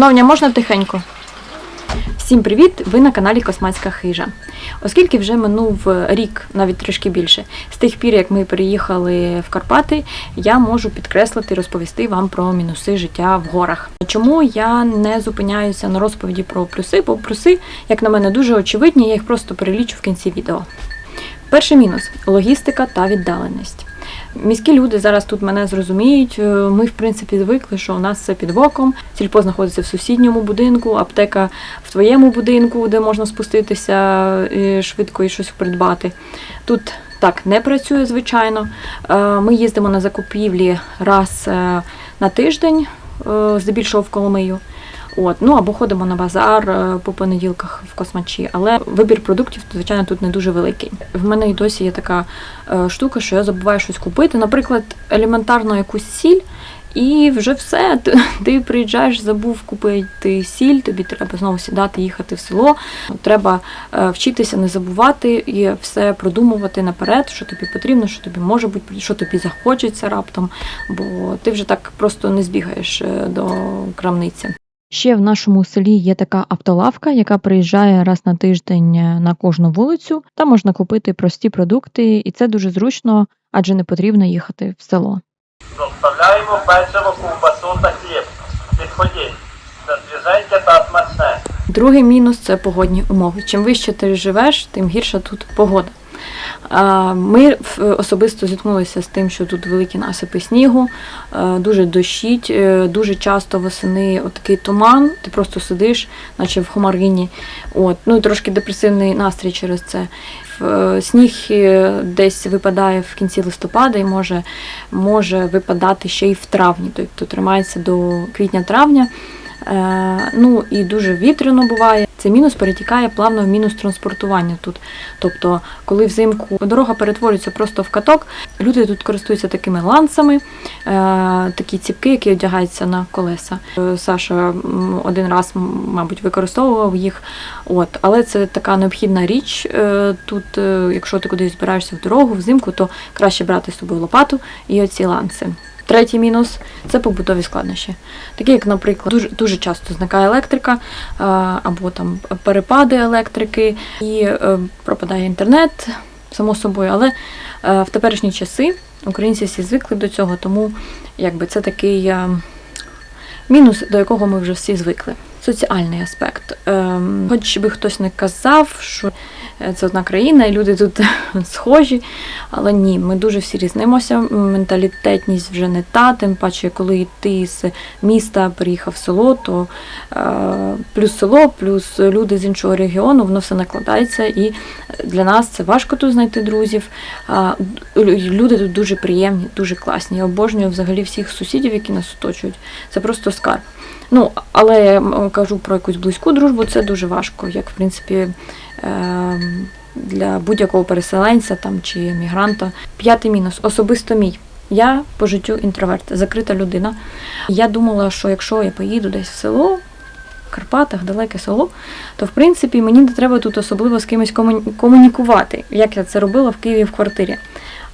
Шановня, можна тихенько? Всім привіт! Ви на каналі Космацька хижа. Оскільки вже минув рік, навіть трошки більше, з тих пір, як ми переїхали в Карпати, я можу підкреслити і розповісти вам про мінуси життя в горах. Чому я не зупиняюся на розповіді про плюси? Бо плюси, як на мене, дуже очевидні, я їх просто перелічу в кінці відео. Перший мінус логістика та віддаленість. Міські люди зараз тут мене зрозуміють. Е, Ми, в принципі, звикли, що у нас все під боком. Сільпо знаходиться в сусідньому будинку, аптека в твоєму будинку, де можна спуститися е, швидко і щось придбати. Тут так не працює, звичайно. Е, Ми їздимо на закупівлі раз на тиждень, здебільшого в Коломию. От, ну або ходимо на базар е, по понеділках в космачі, але вибір продуктів, звичайно, тут не дуже великий. В мене і досі є така е, штука, що я забуваю щось купити, наприклад, елементарно якусь сіль, і вже все. Ти, приїжджаєш, забув купити сіль, тобі треба знову сідати, їхати в село. Треба е, вчитися не забувати і все продумувати наперед, що тобі потрібно, що тобі може бути, що тобі захочеться раптом, бо ти вже так просто не збігаєш до крамниці. Ще в нашому селі є така автолавка, яка приїжджає раз на тиждень е, на кожну вулицю. Там можна купити прості продукти, і це дуже зручно, адже не потрібно їхати в село. Доставляємо печиво, ковбасу та хліб. Підходіть. Свіженьке та смачне. Другий мінус це погодні умови. Чим вище ти живеш, тим гірша тут погода. Ми особисто зіткнулися з тим, що тут великі насипи снігу, е, дуже дощить, е, дуже часто восени отакий туман, ти просто сидиш, наче в хомарині. От. Ну і трошки депресивний настрій через це. Е, Сніг е, десь випадає в кінці листопада і може, може випадати ще й в травні, тобто тримається до квітня-травня. Е, ну і дуже вітряно буває. Цей мінус перетікає плавно в мінус транспортування тут. Тобто, коли взимку дорога перетворюється просто в каток, люди тут користуються такими ланцами, е, такі ціпки, які одягаються на колеса. Е, Саша один раз, мабуть, використовував їх. От, але це така необхідна річ. Тут, якщо ти кудись збираєшся в дорогу взимку, то краще брати з собою лопату і оці ланци. Третій мінус це побутові складнощі. Такі, як, наприклад, дуже, дуже часто зникає електрика, е, або там перепади електрики, і е, пропадає інтернет, само собою. Але е, в теперішні часи українці всі звикли до цього, тому якби це такий мінус, до якого ми вже всі звикли. Соціальний аспект. Ем, Хоч би хтось не казав, що це одна країна, і люди тут схожі, але ні, ми дуже всі різнимося. Менталітетність вже не та, тим паче, коли ти з міста приїхав в село, то е, плюс село, плюс люди з іншого регіону, воно все накладається. І для нас це важко тут знайти друзів. Люди тут дуже приємні, дуже класні. Я обожнюю взагалі всіх сусідів, які нас оточують. Це просто скарб. Ну, але я кажу про якусь близьку дружбу, це дуже важко, як в принципі ем, для будь-якого переселенця там чи мігранта. П'ятий мінус особисто мій. Я по життю інтроверт, закрита людина. Я думала, що якщо я поїду десь в село, в Карпатах, далеке село, то в принципі мені не треба тут особливо з кимось комунікувати, як я це робила в Києві в квартирі.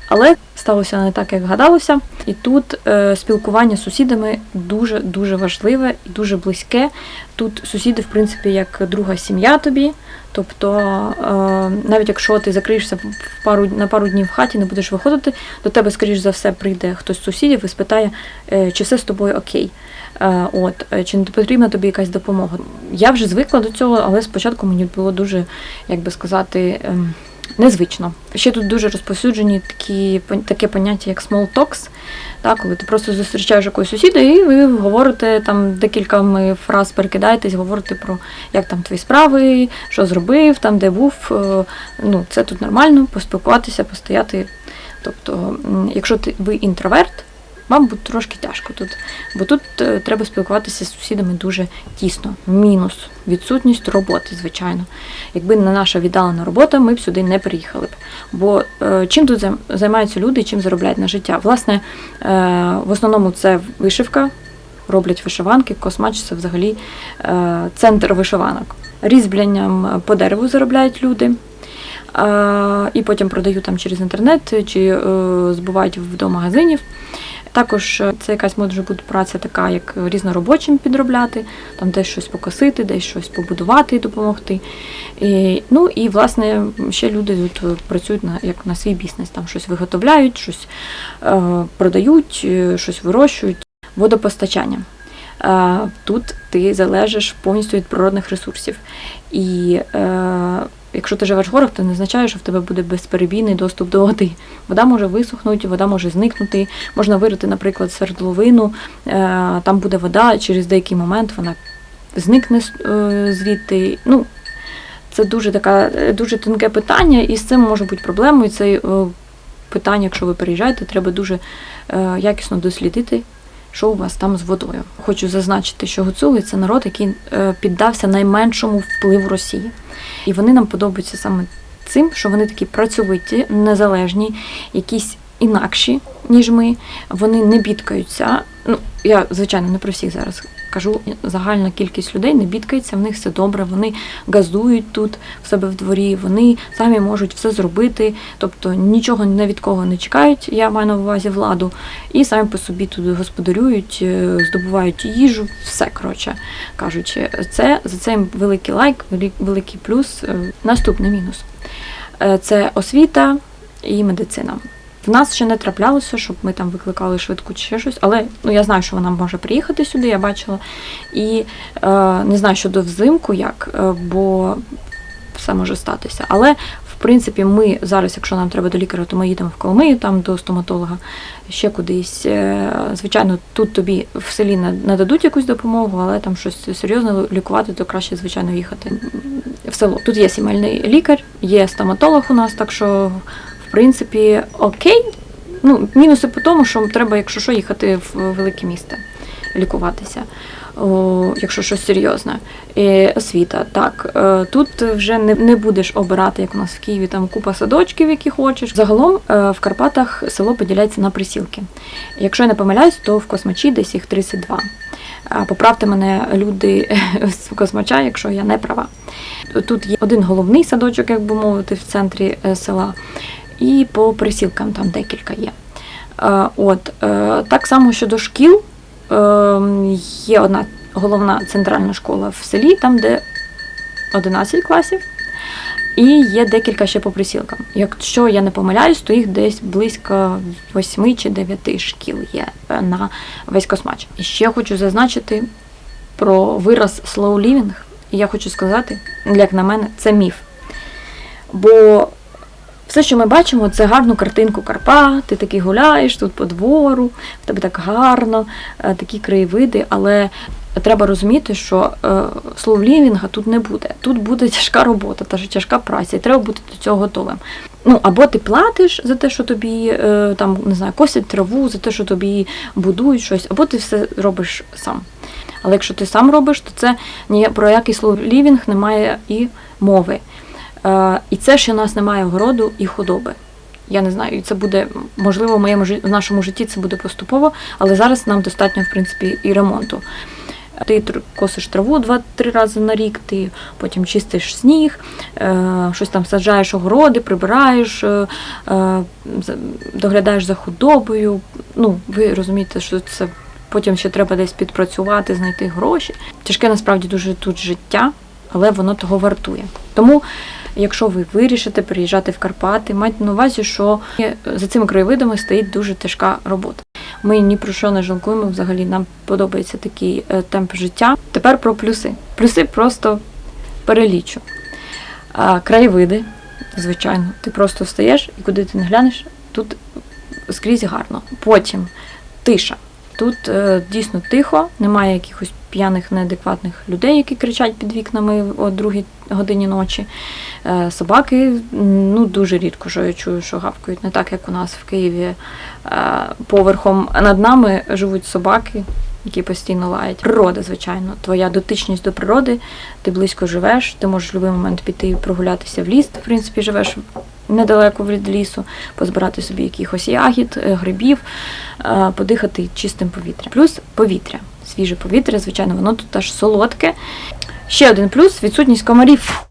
Але сталося не так, як гадалося. І тут е, спілкування з сусідами дуже дуже важливе і дуже близьке. Тут сусіди, в принципі, як друга сім'я тобі. Тобто, е, навіть якщо ти закриєшся в пару на пару днів в хаті, не будеш виходити, до тебе, скоріш за все, прийде хтось з сусідів і спитає, е, чи все з тобою окей. Е, От, е, чи не потрібна тобі якась допомога. Я вже звикла до цього, але спочатку мені було дуже, як би сказати, ем, незвично. Ще тут дуже розповсюджені такі, таке поняття, як small talks, так, коли ти просто зустрічаєш якогось сусіда і ви говорите там декілька фраз перекидаєтесь, говорите про як там твої справи, що зробив, там де був. Е, Ну, це тут нормально, поспілкуватися, постояти. Тобто, якщо ти ви інтроверт, вам трошки тяжко тут, бо тут е, треба спілкуватися з сусідами дуже тісно. Мінус відсутність роботи, звичайно. Якби не наша віддалена робота, ми б сюди не приїхали б. Бо е, чим тут займаються люди чим заробляють на життя? Власне, е, в основному це вишивка, роблять вишиванки, космач це взагалі центр вишиванок. Різьблянням по дереву заробляють люди. І потім продають там через інтернет чи збувають в до магазинів. Також е, це якась може бути праця така, як різноробочим підробляти, там десь щось покосити, десь щось побудувати і допомогти. І, ну і власне ще люди тут е, працюють на як на свій бізнес, там щось виготовляють, щось е, продають, е, щось вирощують. Водопостачання. Е, Тут ти залежиш повністю від природних ресурсів. І е, якщо ти живеш в горах, то не означає, що в тебе буде безперебійний доступ до води. Вода може висохнути, вода може зникнути. Можна вирити, наприклад, свердловину, е, там буде вода, через деякий момент вона зникне е, звідти. Ну, це дуже така е, дуже тонке питання, і з цим може бути проблемою. Це питання, якщо ви переїжджаєте, треба дуже якісно дослідити, що у вас там з водою. Хочу зазначити, що гуцули це народ, який е, піддався найменшому впливу Росії. І вони нам подобаються саме цим, що вони такі працьовиті, незалежні, якісь інакші, ніж ми. Вони не бідкаються. Ну, я, звичайно, не про всіх зараз кажу. Загальна кількість людей не бідкається, в них все добре, вони газують тут в себе в дворі, вони самі можуть все зробити, тобто нічого не від кого не чекають, я маю на увазі владу, і самі по собі тут господарюють, е, здобувають їжу, все коротше кажучи. Це за це їм великий лайк, великий плюс. Е, Наступний мінус Е, це освіта і медицина. В нас ще не траплялося, щоб ми там викликали швидку чи ще щось, але ну я знаю, що вона може приїхати сюди, я бачила. І е, не знаю щодо взимку як, е, бо все може статися. Але в принципі, ми зараз, якщо нам треба до лікаря, то ми їдемо в Коломию, там до стоматолога, ще кудись. Е, Звичайно, тут тобі в селі на- нададуть якусь допомогу, але там щось серйозно лікувати, то краще, звичайно, їхати в село. Тут є сімейний лікар, є стоматолог у нас, так що, принципі, окей. Ну, мінуси по тому, що треба, якщо що, їхати в велике місто лікуватися, о, якщо щось серйозне. І освіта, так. е, Тут вже не, не будеш обирати, як у нас в Києві, там купа садочків, які хочеш. Загалом е, в Карпатах село поділяється на присілки. Якщо я не помиляюсь, то в Космачі десь їх 32. А Поправте мене люди з Космача, якщо я не права. Тут є один головний садочок, як би мовити, в центрі е, села, і по присілкам там декілька є. Е, От, е, так само щодо шкіл, е, є одна головна центральна школа в селі, там де 11 класів, і є декілька ще по присілкам. Якщо я не помиляюсь, то їх десь близько 8 чи 9 шкіл є на весь космач. І ще хочу зазначити про вираз slow living. Я хочу сказати, як на мене, це міф. Бо все, що ми бачимо, це гарну картинку Карпат, ти такий гуляєш тут по двору, в тебе так гарно, е, такі краєвиди, але треба розуміти, що е, словлівінга тут не буде. Тут буде тяжка робота, та тяжка праця, і треба бути до цього готовим. Ну, або ти платиш за те, що тобі е, там, не знаю, косять траву, за те, що тобі будують щось, або ти все робиш сам. Але якщо ти сам робиш, то це ні про який словлівінг немає і мови. Е, і це ще у нас немає огороду і худоби. Я не знаю, і це буде можливо в моєму в нашому житті це буде поступово, але зараз нам достатньо, в принципі, і ремонту. Ти косиш траву два-три рази на рік, ти потім чистиш сніг, е, щось там саджаєш огороди, прибираєш, е, доглядаєш за худобою. Ну, ви розумієте, що це потім ще треба десь підпрацювати, знайти гроші. Тяжке насправді дуже тут життя, але воно того вартує. Тому Якщо ви вирішите приїжджати в Карпати, майте на увазі, що за цими краєвидами стоїть дуже тяжка робота. Ми ні про що не жалкуємо взагалі. Нам подобається такий е, темп життя. Тепер про плюси. Плюси просто перелічу. Краєвиди, звичайно, ти просто встаєш і куди ти не глянеш, тут скрізь гарно. Потім тиша. Тут е, дійсно тихо, немає якихось п'яних неадекватних людей, які кричать під вікнами о другій годині ночі. Е, собаки ну дуже рідко, що я чую, що гавкають. Не так, як у нас в Києві е, поверхом над нами живуть собаки, які постійно лають. Природа, звичайно, твоя дотичність до природи, ти близько живеш, ти можеш в будь-який момент піти прогулятися в ліс, ти, в принципі, живеш недалеко від лісу, позбирати собі якихось ягід, е, грибів, е, подихати чистим повітрям. Плюс повітря. Свіже повітря, звичайно, воно тут аж солодке. Ще один плюс відсутність комарів.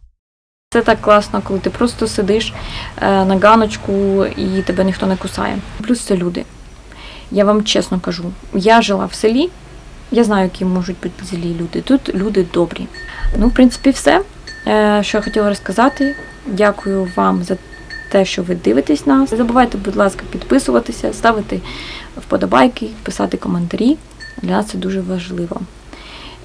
Це так класно, коли ти просто сидиш е, на ганочку і тебе ніхто не кусає. Плюс це люди. Я вам чесно кажу, я жила в селі, я знаю, які можуть бути злі люди. Тут люди добрі. Ну, в принципі, все, е, що я хотіла розказати. Дякую вам за те, що ви дивитесь нас. Не забувайте, будь ласка, підписуватися, ставити вподобайки, писати коментарі. Для нас це дуже важливо.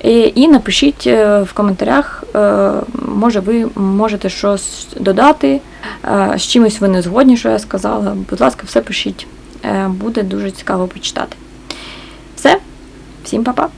І, і напишіть е, в коментарях, е, може ви можете щось додати, е, з чимось ви не згодні, що я сказала. Будь ласка, все пишіть. Е, Буде дуже цікаво почитати. Все, всім па-па!